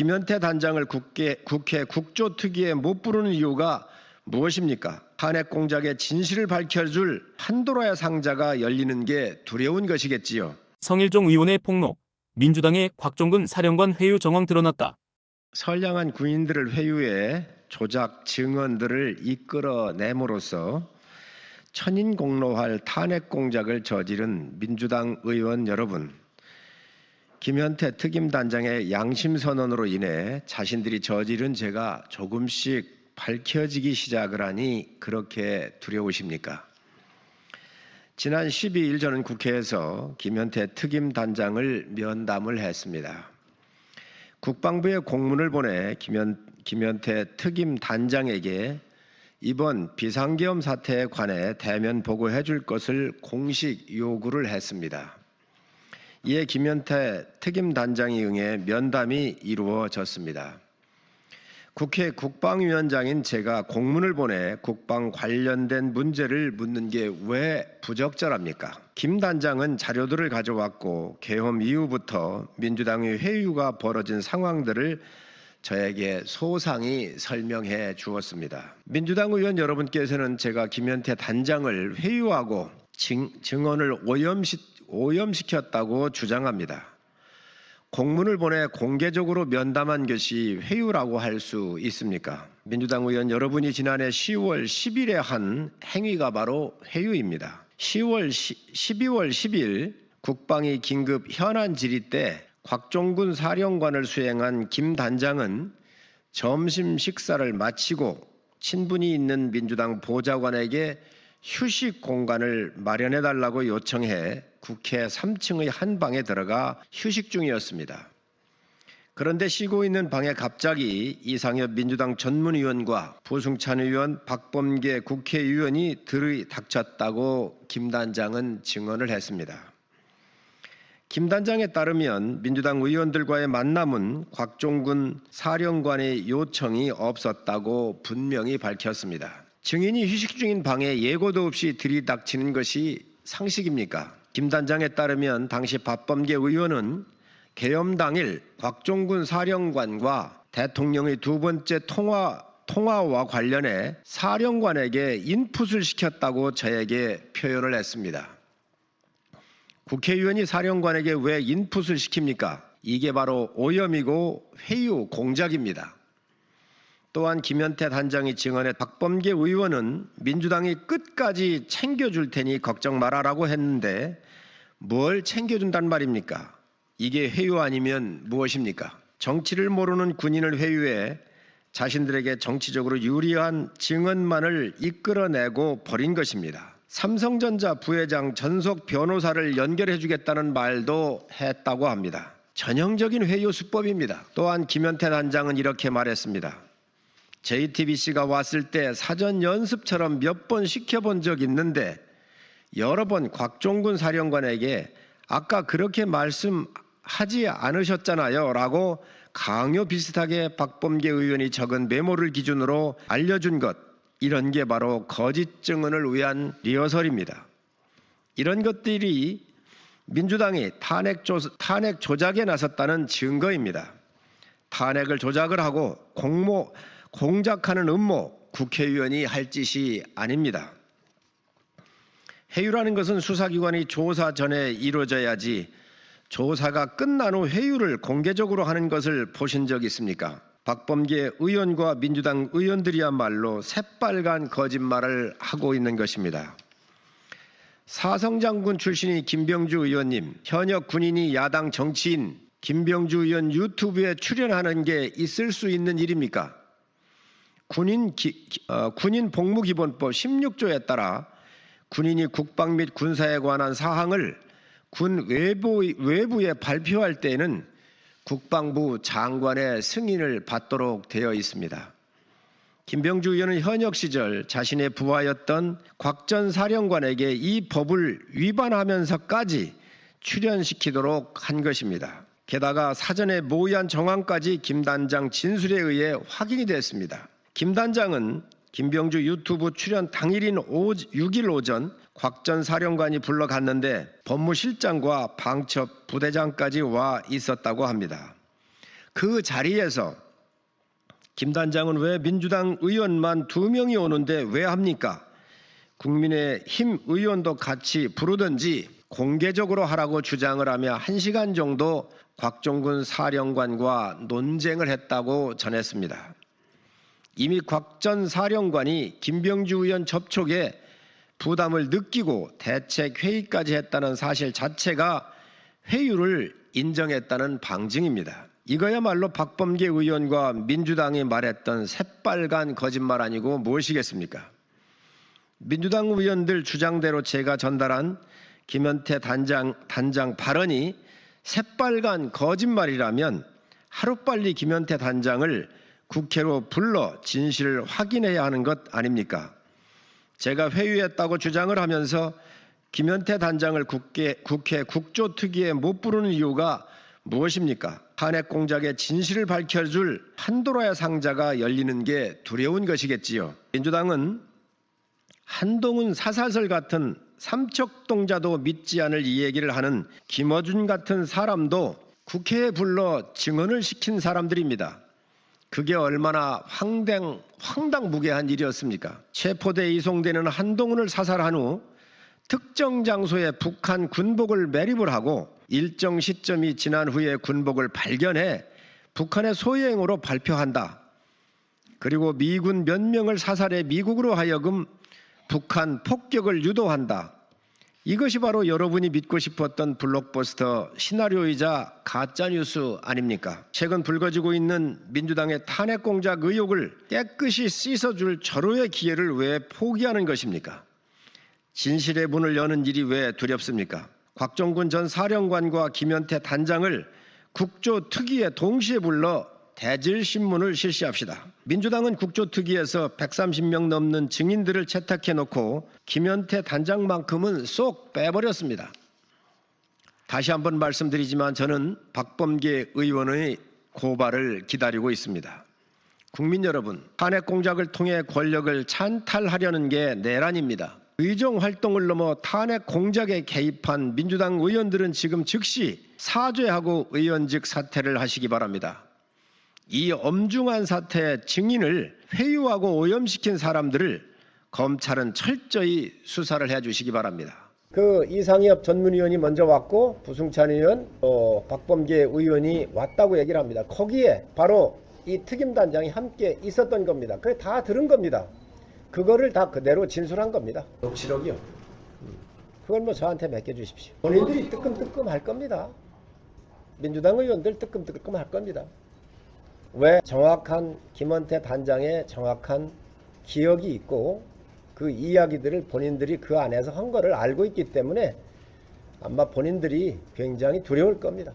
김현태 단장을 국회, 국회 국조특위에 못 부르는 이유가 무엇입니까? 탄핵 공작의 진실을 밝혀줄 판도라의 상자가 열리는 게 두려운 것이겠지요. 성일종 의원의 폭로. 민주당의 곽종근 사령관 회유 정황 드러났다. 선량한 군인들을 회유해 조작 증언들을 이끌어냄으로써 천인공로할 탄핵 공작을 저지른 민주당 의원 여러분, 김현태 특임단장의 양심 선언으로 인해 자신들이 저지른 죄가 조금씩 밝혀지기 시작을 하니 그렇게 두려우십니까? 지난 12일 저는 국회에서 김현태 특임단장을 면담을 했습니다. 국방부에 공문을 보내 김현, 김현태 특임 단장에게 이번 비상계엄 사태에 관해 대면 보고해 줄 것을 공식 요구를 했습니다. 이에 김현태 특임 단장이 응해 면담이 이루어졌습니다. 국회 국방위원장인 제가 공문을 보내 국방 관련된 문제를 묻는 게 왜 부적절합니까? 김 단장은 자료들을 가져왔고 계엄 이후부터 민주당의 회유가 벌어진 상황들을 저에게 소상히 설명해 주었습니다. 민주당 의원 여러분께서는 제가 김현태 단장을 회유하고 증, 증언을 오염시, 오염시켰다고 주장합니다. 공문을 보내 공개적으로 면담한 것이 회유라고 할 수 있습니까? 민주당 의원 여러분이 지난해 10월 10일에 한 행위가 바로 회유입니다. 10월 12월 10일 국방위 긴급 현안 질의 때 곽종군 사령관을 수행한 김 단장은 점심 식사를 마치고 친분이 있는 민주당 보좌관에게 휴식 공간을 마련해 달라고 요청해 국회 3층의 한 방에 들어가 휴식 중이었습니다. 그런데 쉬고 있는 방에 갑자기 이상엽 민주당 전문위원과 부승찬 의원, 박범계 국회의원이 들이 닥쳤다고 김 단장은 증언을 했습니다. 김 단장에 따르면 민주당 의원들과의 만남은 곽종군 사령관의 요청이 없었다고 분명히 밝혔습니다. 증인이 휴식 중인 방에 예고도 없이 들이닥치는 것이 상식입니까? 김 단장에 따르면 당시 박범계 의원은 개엄 당일 곽종군 사령관과 대통령의 두 번째 통화 통화와 관련해 사령관에게 인풋을 시켰다고 저에게 표현을 했습니다. 국회의원이 사령관에게 왜 인풋을 시킵니까? 이게 바로 오염이고 회유 공작입니다. 또한 김현태 단장이 증언해 박범계 의원은 민주당이 끝까지 챙겨줄 테니 걱정 말아라고 했는데 뭘 챙겨준단 말입니까? 이게 회유 아니면 무엇입니까? 정치를 모르는 군인을 회유해 자신들에게 정치적으로 유리한 증언만을 이끌어내고 버린 것입니다. 삼성전자 부회장 전속 변호사를 연결해 주겠다는 말도 했다고 합니다. 전형적인 회유 수법입니다. 또한 김현태 단장은 이렇게 말했습니다. JTBC가 왔을 때 사전 연습처럼 몇 번 시켜본 적 있는데 여러 번 곽종군 사령관에게 아까 그렇게 말씀하지 않으셨잖아요 라고 강요 비슷하게 박범계 의원이 적은 메모를 기준으로 알려준 것 이런 게 바로 거짓 증언을 위한 리허설입니다. 이런 것들이 민주당이 탄핵, 조, 탄핵 조작에 나섰다는 증거입니다. 탄핵을 조작을 하고 공모 공작하는 음모 국회의원이 할 짓이 아닙니다. 회유라는 것은 수사기관이 조사 전에 이루어져야지 조사가 끝난 후 회유를 공개적으로 하는 것을 보신 적 있습니까? 박범계 의원과 민주당 의원들이야말로 새빨간 거짓말을 하고 있는 것입니다. 사성장군 출신이 김병주 의원님, 현역 군인이 야당 정치인 김병주 의원 유튜브에 출연하는 게 있을 수 있는 일입니까? 군인, 기, 어, 군인 복무 기본법 16조에 따라 군인이 국방 및 군사에 관한 사항을 군 외부, 외부에 발표할 때에는 국방부 장관의 승인을 받도록 되어 있습니다. 김병주 의원은 현역 시절 자신의 부하였던 곽 전 사령관에게 이 법을 위반하면서까지 출연시키도록 한 것입니다. 게다가 사전에 모의한 정황까지 김 단장 진술에 의해 확인이 됐습니다. 김 단장은 김병주 유튜브 출연 당일인 6일 오전 곽 전 사령관이 불러갔는데 법무실장과 방첩 부대장까지 와 있었다고 합니다. 그 자리에서 김 단장은 왜 민주당 의원만 두 명이 오는데 왜 합니까? 국민의 힘 의원도 같이 부르든지 공개적으로 하라고 주장을 하며 한 시간 정도 곽종군 사령관과 논쟁을 했다고 전했습니다. 이미 곽 전 사령관이 김병주 의원 접촉에 부담을 느끼고 대책 회의까지 했다는 사실 자체가 회유를 인정했다는 방증입니다. 이거야말로 박범계 의원과 민주당이 말했던 새빨간 거짓말 아니고 무엇이겠습니까? 민주당 의원들 주장대로 제가 전달한 김현태 단장, 단장 발언이 새빨간 거짓말이라면 하루빨리 김현태 단장을 국회로 불러 진실을 확인해야 하는 것 아닙니까? 제가 회유했다고 주장을 하면서 김현태 단장을 국회, 국회 국조특위에 못 부르는 이유가 무엇입니까? 탄핵 공작의 진실을 밝혀줄 판도라의 상자가 열리는 게 두려운 것이겠지요. 민주당은 한동훈 사사설 같은 삼척동자도 믿지 않을 이 얘기를 하는 김어준 같은 사람도 국회에 불러 증언을 시킨 사람들입니다. 그게 얼마나 황당, 황당무계한 일이었습니까? 체포돼 이송되는 한동훈을 사살한 후 특정 장소에 북한 군복을 매립을 하고 일정 시점이 지난 후에 군복을 발견해 북한의 소행으로 발표한다. 그리고 미군 몇 명을 사살해 미국으로 하여금 북한 폭격을 유도한다. 이것이 바로 여러분이 믿고 싶었던 블록버스터 시나리오이자 가짜뉴스 아닙니까? 최근 불거지고 있는 민주당의 탄핵 공작 의혹을 깨끗이 씻어줄 절호의 기회를 왜 포기하는 것입니까? 진실의 문을 여는 일이 왜 두렵습니까? 곽종군 전 사령관과 김현태 단장을 국조특위에 동시에 불러 대질신문을 실시합시다. 민주당은 국조특위에서 130명 넘는 증인들을 채택해 놓고 김현태 단장만큼은 쏙 빼버렸습니다. 다시 한번 말씀드리지만 저는 박범계 의원의 고발을 기다리고 있습니다. 국민 여러분, 탄핵 공작을 통해 권력을 찬탈하려는 게 내란입니다. 의정 활동을 넘어 탄핵 공작에 개입한 민주당 의원들은 지금 즉시 사죄하고 의원직 사퇴를 하시기 바랍니다. 이 엄중한 사태의 증인을 회유하고 오염시킨 사람들을 검찰은 철저히 수사를 해 주시기 바랍니다. 그 이상엽 전문위원이 먼저 왔고 부승찬 의원, 어, 박범계 의원이 왔다고 얘기를 합니다. 거기에 바로 이 특임단장이 함께 있었던 겁니다. 그래 다 들은 겁니다. 그거를 다 그대로 진술한 겁니다. 녹취록이요. 음. 그걸 뭐 저한테 맡겨주십시오. 본인들이 뜨끔뜨끔 할 겁니다. 민주당 의원들 뜨끔뜨끔 할 겁니다. 왜 정확한 김원태 단장의 정확한 기억이 있고 그 이야기들을 본인들이 그 안에서 한 거를 알고 있기 때문에 아마 본인들이 굉장히 두려울 겁니다.